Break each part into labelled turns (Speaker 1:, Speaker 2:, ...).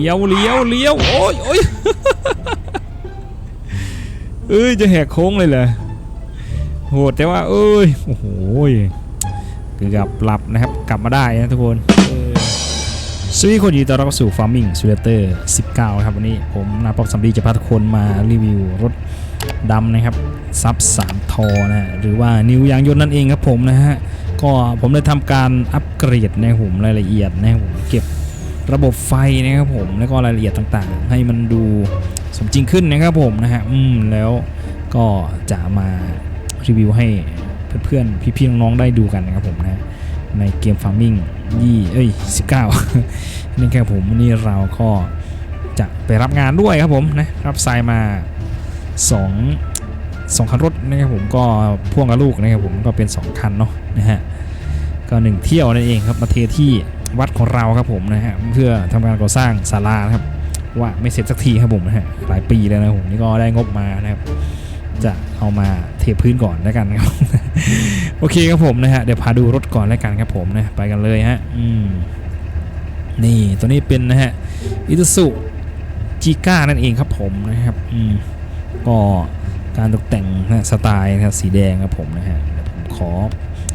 Speaker 1: เลี้ยวเลี้ยวเลี้ยวโอ้ยโอ้ยเอ้ยจะแหกโค้งเลยเหรอโหดแต่ว่าเอ้ยโอ้โหเกือบหลับนะครับกลับมาได้นะทุกคนสวัสดีคนยินดีต้อนรับเข้าสู่ Farming Simulator 19 ครับวันนี้ผมนาปอกสัมดีจะพาทุกคนมารีวิวรถดำนะครับซับ3ทอนะหรือว่านิวยางยนต์นั่นเองครับผมนะฮะก็ผมได้ทำการอัปเกรดในะครับผมรายละเอียดนะผมเก็บ ระบบไฟนะครับผมแล้วก็รายละเอียดต่างๆ ให้มันดูสมจริงขึ้นนะครับผมนะฮะอืมแล้วก็จะมารีวิวให้เพื่อนๆพี่ๆน้องๆได้ดูกันนะครับผมนะในเกม Farming ยี่เอ้ย19นี่ครับผมวันนี้เราก็จะไปรับงานด้วยครับผมนะรับทรายมา2 2คันรถนะครับผมก็พ่วงกับลูกนะครับผมก็เป็น 2 คันเนาะนะฮะก็หนึ่งเที่ยวนั่นเองครับมาเทที่ วัดของเราครับผมนะฮะเพื่อทำการก่อสร้างศาลานะครับ ว่าไม่เสร็จสักทีครับผมนะฮะหลายปีแล้วนะผมนี่ก็ได้งบมานะครับจะเอามาเทพื้นก่อนแล้วกันครับ โอเคครับผมนะฮะเดี๋ยวพาดูรถก่อนแล้วกันครับผมนะไปกันเลยฮะอืมนี่ตัวนี้เป็นนะฮะอิตสุจิก้านั่นเองครับผมนะครับอืมก็การตกแต่งนะสไตล์นะสีแดงครับผมนะฮะผมขอ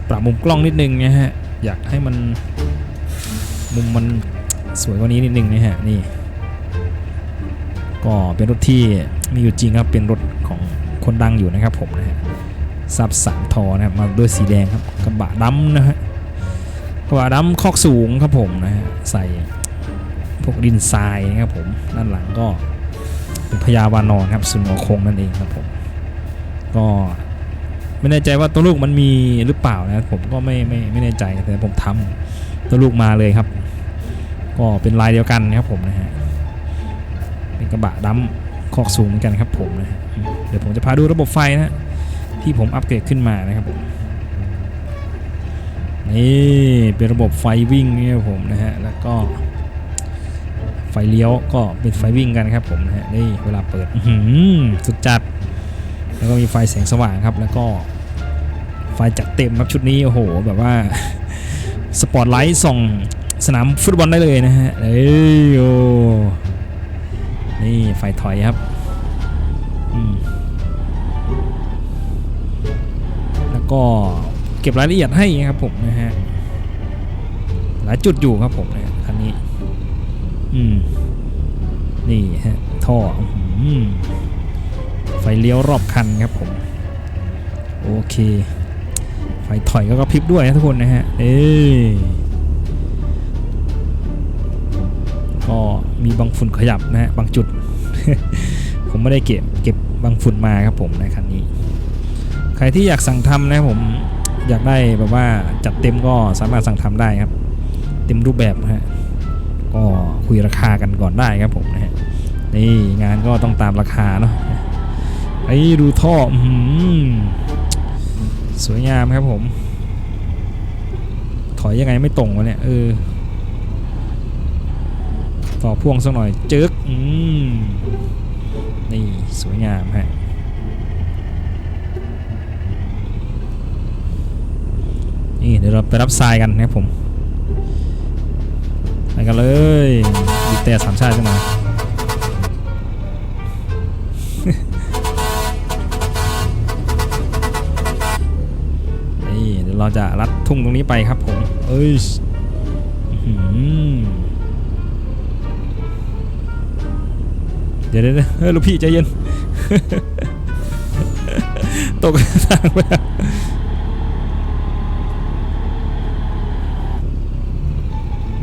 Speaker 1: ปรับมุมกล้องนิดนึงนะฮะอยากให้มัน มุมมันสวยกว่านี้นิดนึงนะฮะนี่ ก็เป็นรถที่มีอยู่จริงครับเป็นรถของคนดังอยู่นะครับผมนะฮะซับสามทอนะครับมาด้วยสีแดงครับกระบะดำนะฮะกระบะดำคอกสูงครับผมนะฮะใส่พวกดินทรายนะครับผมด้านหลังก็เป็นพญาวานอนครับสุนหัวคงนั่นเองครับผมก็ไม่แน่ใจว่าตัวลูกมันมีหรือเปล่านะผมก็ไม่ไม่ไม่แน่ใจแต่ผมทำตัวลูกมาเลยครับ ก็เป็นลายเดียวกันนะครับผมนะฮะเป็นกระบะดำคอกสูงเหมือนกันครับผมนะฮะเดี๋ยวผมจะพาดูระบบไฟนะฮะที่ผมอัปเกรดขึ้นมานะครับผมนี่เป็นระบบไฟวิ่งนี่ครับผมนะฮะแล้วก็ไฟเลี้ยวก็เป็นไฟวิ่งกันครับผมนะฮะนี่เวลาเปิดหือสุดจัด แล้วก็มีไฟแสงสว่างครับ แล้วก็ไฟจัดเต็มครับชุดนี้โอ้โหแบบว่าสปอตไลท์ส่อง สนามฟุตบอลได้เลยนะฮะเอ้ยโอ้นี่ไฟถอยครับแล้วก็เก็บรายละเอียดให้ครับผมนะฮะหลายจุดอยู่ครับผมนะคันนี้ อืม นี่ฮะท่ออืไฟเลี้ยวรอบคันครับผม โอเค ไฟถอยก็กระพริบด้วยนะทุกคนนะฮะ เอ้ มีบางฝุ่นขยับนะฮะบางจุด ผมไม่ได้เก็บเก็บบางฝุ่นมาครับผมในคันนี้ ใครที่อยากสั่งทำนะผมอยากได้แบบว่าจัดเต็มก็สามารถสั่งทำได้ครับ เต็มรูปแบบนะฮะก็คุยราคากันก่อนได้ครับผมนะฮะนี่งานก็ต้องตามราคาเนาะไอ้ดูท่ออสวยงามครับผม ถอยยังไงไม่ตรงวะเนี่ยเออ ต่อพ่วงสักหน่อยจึ๊กอืมนี่สวยงามฮะนี่เดี๋ยวเราไปรับทรายกันนะครับผมไปกันเลยบีบแต่สามชาติขึ้นมานี่เดี๋ยวเราจะลัดทุ่งตรงนี้ไปครับผม เอ้ย ดี๋ยวเดี๋ยวเดี๋ยวเฮ้ยลูกพี่ใจเย็น ตกทางไปแล้ว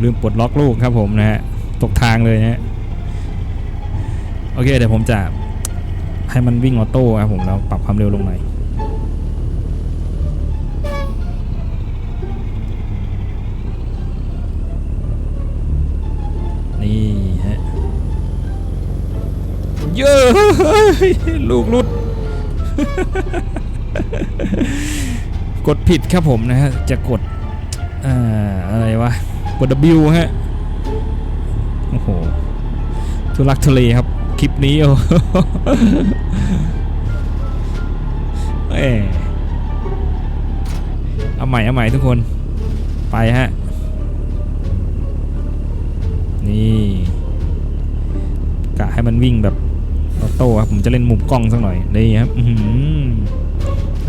Speaker 1: ลืมปลดล็อกลูกครับผมนะฮะ ตกทางเลยนะฮะโอเคเดี๋ยวผมจะให้มันวิ่งออโต้ครับผมแล้วปรับความเร็วลงหน่อย ลูกรุด กดผิดครับผมนะฮะ จะกดอะไรวะ กด W ฮะ โอ้โห ทุลักทุเลครับ คลิปนี้โอ้เอเอาใหม่เอาใหม่ทุกคน ไปฮะ นี่กะให้มันวิ่งแบบ โต้ครับผมจะเล่นมุมกล้องสักหน่อยนี่ครับอื้อหือ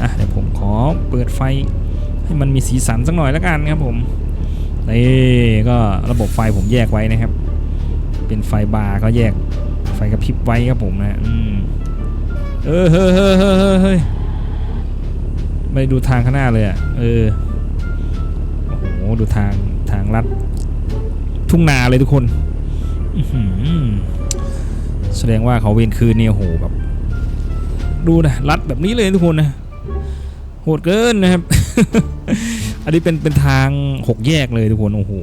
Speaker 1: อะเดี๋ยวผมขอเปิดไฟให้มันมีสีสันสักหน่อยแล้วกันครับผมนี่ก็ระบบไฟผมแยกไว้นะครับ เป็นไฟบาร์ก็แยกไฟกระพริบไว้ครับผมนะอืมเออเฮ้ยเฮ้ยเฮ้ยเฮ้ยเฮ้ยไม่ดูทางข้างหน้าเลยอะเออโอ้โหดูทางทางลัดทุ่งนาเลยทุกคน อื ดงว่าเขาเวนคืนเนี่ยโหแบบ ดูนะรัดแบบนี้เลยทุกคนนะโหดเกินนะครับ อันนี้เป็นเป็นทางหกแยกเลยทุกคนโอ้โห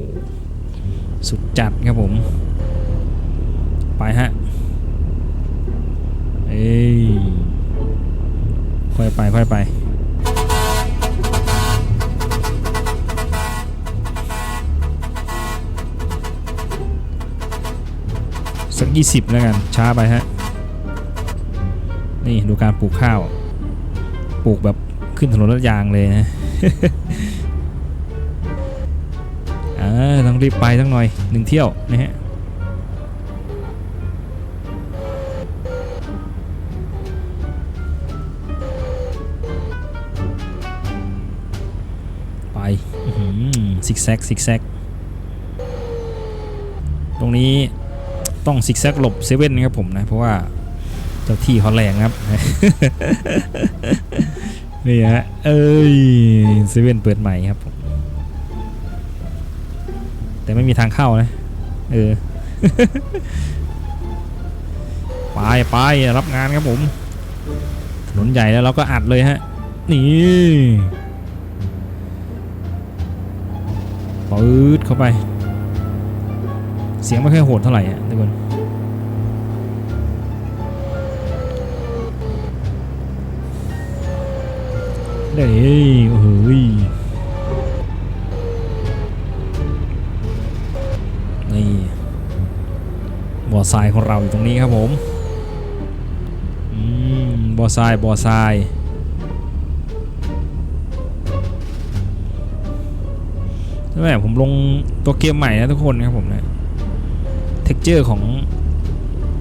Speaker 1: สุดจัดครับผม ไปฮะเอ้ยค่อยไปค่อยไป สักยี่สิบแล้วกัน ช้าไปฮะ นี่ดูการปลูกข้าว ปลูกแบบขึ้นถนนลาดยางเลยนะอ่าต้องรีบไปสักหน่อยหนึ่งเที่ยวนะฮะไปซิกแซกซิกแซก ตรงนี้ ต้องซิกแซกหลบเซเว่นนะครับผมนะเพราะว่าเจ้าที่เขาแรงครับนี่ฮะเอ้ยเซเว่นเปิดใหม่ครับผมแต่ไม่มีทางเข้านะเออไปไปรับงานครับผมถนนใหญ่แล้วเราก็อัดเลยฮะนี่ปืดเข้าไป เสียงไม่ค่อยโหดเท่าไหร่ อะทุกคนเด้โอ้โหยนี่บ่อทรายของเราอยู่ตรงนี้ครับผมอืมบ่อทรายบ่อทรายใช่ไหมผมลงตัวเกมใหม่นะทุกคนครับผมนะเท็กเจอร์ของ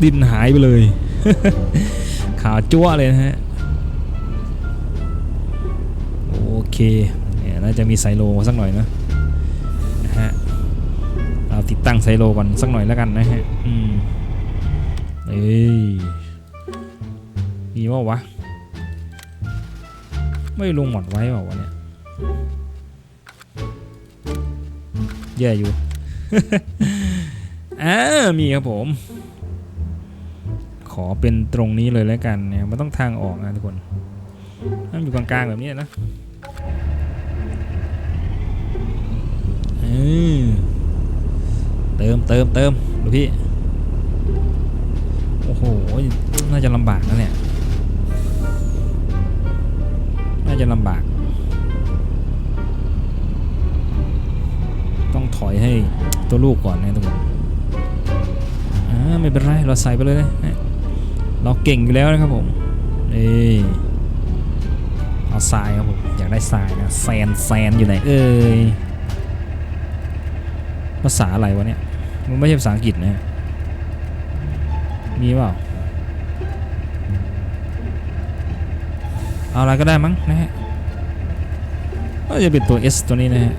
Speaker 1: ดินหายไปเลย ขาวจั่วเลยนะฮะ เคนี่ยน่าจะมีไซโลสักหน่อยนะนะฮะเราติดตั้งไซโลก่อนสักหน่อยแล้วกันนะฮะอืมเอ้ยมีว่าวะ ไม่ลงหมดไว้เปล่าวะเนี่ยแย่อยู่อ่ามีครับผม ขอเป็นตรงนี้เลยแล้วกันเนี่ยมันต้องทางออกนะทุกคนต้องอยู่กลางๆแบบนี้นะ เอเติมเติมเติมดูพี่ โอ้โห น่าจะลำบากนะเนี่ย น่าจะลำบาก ต้องถอยให้ตัวลูกก่อนนะทุกคนอ่าไม่เป็นไร เราใส่ไปเลยนะเราเก่งอยู่แล้วนะครับผมนี่เอาทรายครับผม อยากได้ทรายนะแซนแซนอยู่ไหนเอ่ย ภาษาอะไรวะเนี่ย มันไม่ใช่ภาษาอังกฤษนะ มีเปล่า เอาอะไรก็ได้มั้งนะฮะ ก็จะเป็นตัว S ตัวนี้นะฮะ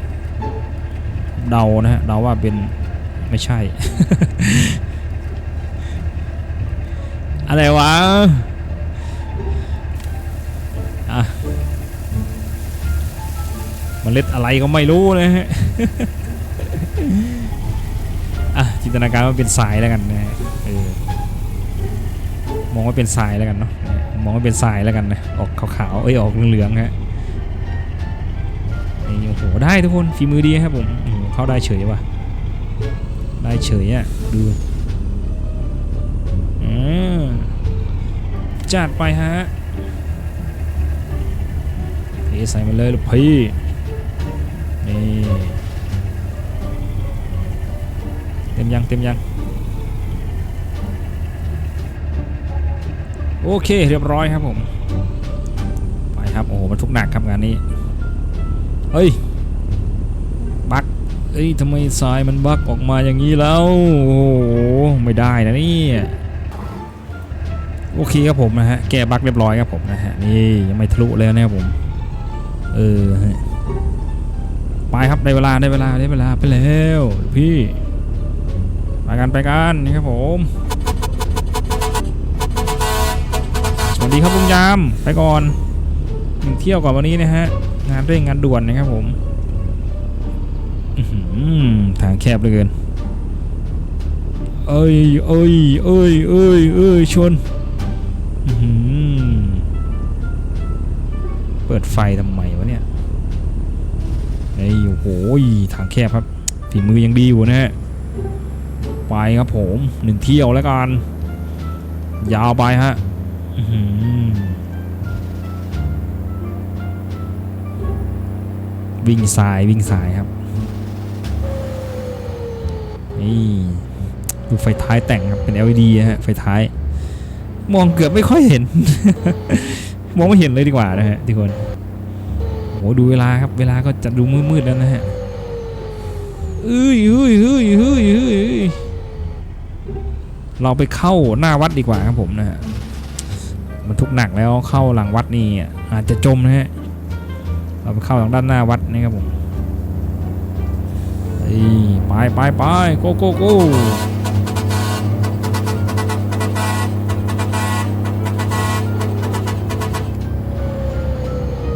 Speaker 1: เดานะฮะ เดาว่าเป็นไม่ใช่ อะไรวะอะเมล็ดอะไรก็ไม่รู้นะฮะ นตนาการว่าเป็นทรายแล้วกันนะเออมองว่าเป็นทรายแล้วกันเนาะมองว่าเป็นทรายแล้วกันนะออกขาวๆเอ้ยออกเหลืองๆฮะนี่โอ้โหได้ทุกคนฝีมือดีครับผมโอ้โหเข้าได้เฉยว่ะได้เฉยอะดูอืมจัดไปฮะเทใส่มาเลยลูกพี่นี่ ต็มยังเต็มยังโอเคเรียบร้อยครับผม ไปครับโอ้โหบรรทุกหนักครับงานนี้เฮ้ยบักเอ้ยทำไมทรายมันบักออกมาอย่างนี้แล้วโอ้โหไม่ได้นะนี่โอเคครับผมนะฮะแก้บั๊กเรียบร้อยครับผมนะฮะนี่ยังไม่ทะลุเลยนะครับผมเออไปครับได้เวลาได้เวลาได้เวลาไปแล้วพี่ กันไปกันนี่ครับผม สวัสดีครับลุงยาม ไปก่อนหนึ่งเที่ยวก่อนวันนี้นะฮะ งานเร่งงานด่วนนะครับผมทางแคบเหลือเกิน เอ้ยเอ้ยเอ้ยเอ้ยเอ้ยชนเปิดไฟทำไมวะเนี่ยไอ้ยโอ้โหทางแคบครับฝีมือยังดีอยู่นะฮะ ไปครับผมหนึ่งเที่ยวแล้วกัน ยาวไปฮะวิ่งสายวิ่งสายครับนี่ดูไฟท้ายแต่งครับเป็น LED ฮะไฟท้าย มองเกือบไม่ค่อยเห็น มองไม่เห็นเลยดีกว่านะฮะทุกคนโอ้โหดูเวลาครับเวลาก็จะดูมืดๆแล้วนะฮะเอ้ยเอ้ยเอ้ยเอ้ยเอ้ย เราไปเข้าหน้าวัดดีกว่าครับผมนะฮะมันทุกหนักแล้วเข้าหลังวัดนี่อาจจะจมนะฮะเราไปเข้าทางด้านหน้าวัดนี่ครับผมไปไปไปโกโกโก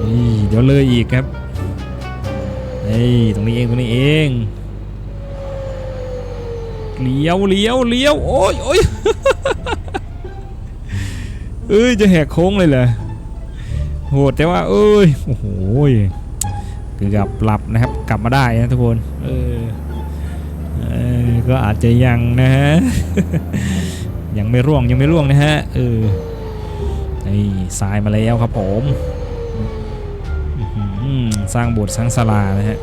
Speaker 1: นี่เดี๋ยวเลยอีกครับเฮ้ยตรงนี้เองตรงนี้เอง เลี้ยวเลี้ยวเลี้ยวโอ้ยโอ้ยเอ้ยจะแหกโค้งเลยเหรอโหดแต่ว่าเอ้ยโอ้โหเกือบหลับนะครับกลับมาได้นะทุกคนเออเออก็อาจจะยังนะฮะยังไม่ร่วงยังไม่ร่วงนะฮะเออนี่ทรายมาแล้วครับผมสร้างโบสถ์สร้างศาลานะฮะ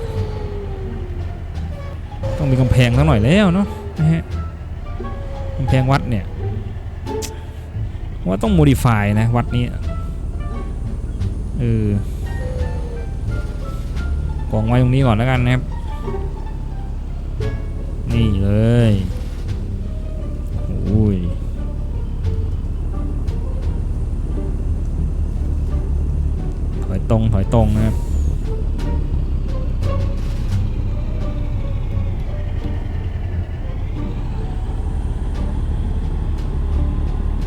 Speaker 1: ต้องมีกำแพงสักหน่อยแล้วเนาะ นะฮะกำแพงวัดเนี่ยว่าต้องโมดิฟายนะ วัดนี้เออกองไว้ตรงนี้ก่อนแล้วกันนะครับ นี่เลยโอ้ยถอยตรงถอยตรงนะครับ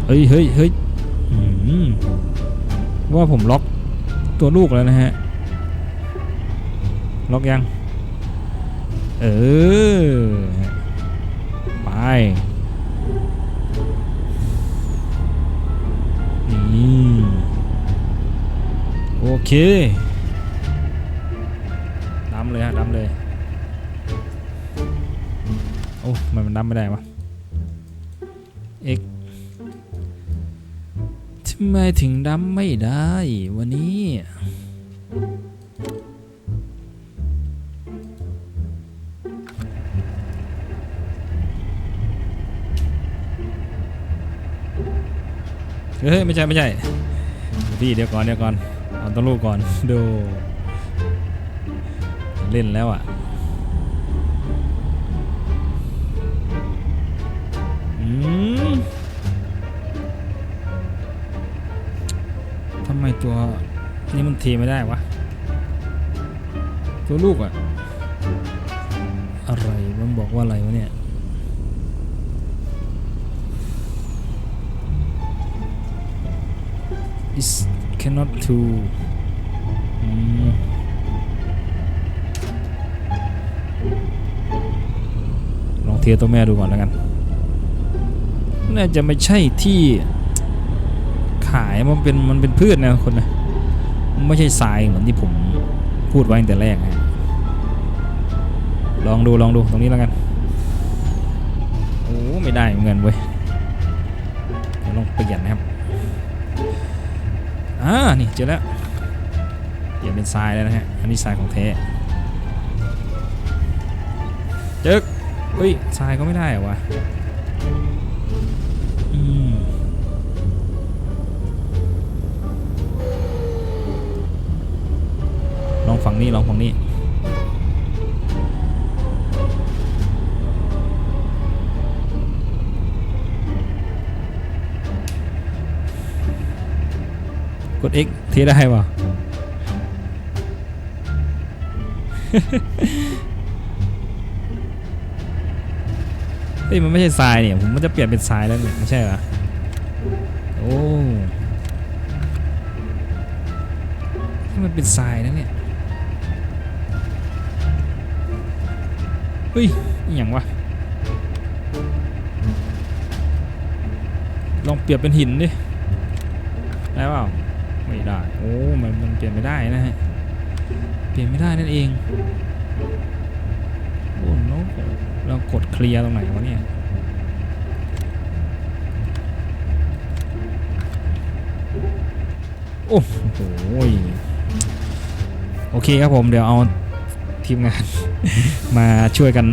Speaker 1: เฮ้ยเฮ้ยเฮ้ยว่าผมล็อกตัวลูกแล้วนะฮะ ล็อกยัง เออ ไป นี่ โอเคดำเลยฮะดำเลย โอ้ทำไมมันดำไม่ได้วะ ทำไมถึงดำไม่ได้วันนี้เฮ้ยไม่ใช่ไม่ใช่พี่เดี๋ยวก่อนเดี๋ยวก่อนเอาตัวลูกก่อนดู เล่นแล้วอะ ตัวนี้มันเทไม่ได้วะ ตัวลูกอะอะไรมันบอกว่าอะไรวะเนี่ย is cannot to อืมลองเทียตัวแม่ดูก่อนแล้วกัน น่าจะไม่ใช่ที่ ขายมันเป็นมันเป็นพืชนะคนนะมันไม่ใช่ทรายเหมือนที่ผมพูดไว้ตั้งแต่แรกนะลองดูลองดูตรงนี้แล้วกันโอ้ไม่ได้เหมือนกันเว้ยเดี๋ยวลองเปลี่ยนนะครับอ่านี่เจอแล้วเปลี่ยนเป็นทรายแล้วนะฮะอันนี้ทรายของแท้เจ๊กเฮ้ยทรายก็ไม่ได้เหรอวะ ลองฝั่งนี้ลองฝั่งนี้กด X เทได้ป่ะเฮ้ยมันไม่ใช่ทรายเนี่ยผมมันจะเปลี่ยนเป็นทรายแล้วเนี่ยไม่ใช่เหรอโอ้นี่มันเป็นทรายนะเนี่ย เฮ้ยอย่างวะ ลองเปรียบเป็นหินดิ ได้เปล่า ไม่ได้ โอ้มันมันเปลี่ยนไม่ได้นะฮะ เปลี่ยนไม่ได้นั่นเองโอ้โนเรากดเคลียร์ตรงไหนวะเนี่ยโอ้โหโอเคครับผมเดี๋ยวเอา ทีมงาน มาช่วยกัน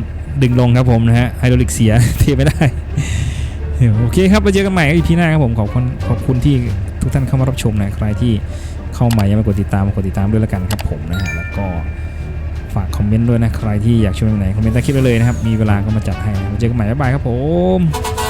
Speaker 1: ดึงลงครับผมนะฮะไฮดรอลิกเสียเทไม่ได้โอเคครับไปเจอกันใหม่อีพีหน้าครับผมขอบคุณขอบคุณที่ทุกท่านเข้ามารับชมนะใครที่เข้ามายังไม่กดติดตามกดติดตามด้วยแล้วกันครับผมนะฮะแล้วก็ฝากคอมเมนต์ด้วยนะใครที่อยากชมแบบไหนคอมเมนต์ใต้คลิปได้เลยนะครับมีเวลาก็มาจัดให้นะไว้เจอกันใหม่บ๊ายบายครับผม